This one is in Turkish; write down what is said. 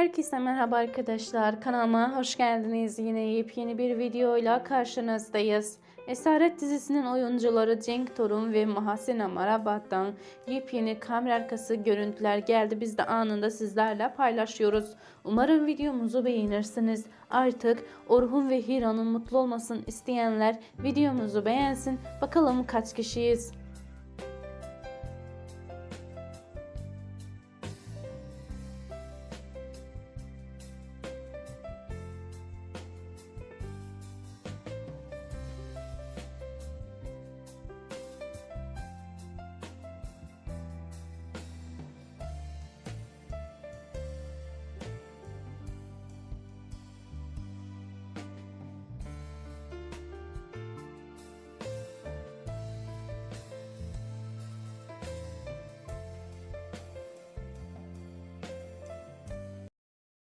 Herkese merhaba arkadaşlar. Kanalıma hoş geldiniz. Yine yepyeni bir videoyla karşınızdayız. Esaret dizisinin oyuncuları Cenk Torun ve Mahasina Marabat'tan yepyeni kamera arkası görüntüler geldi. Biz de anında sizlerle paylaşıyoruz. Umarım videomuzu beğenirsiniz. Artık Orhun ve Hira'nın mutlu olmasını isteyenler videomuzu beğensin. Bakalım kaç kişiyiz.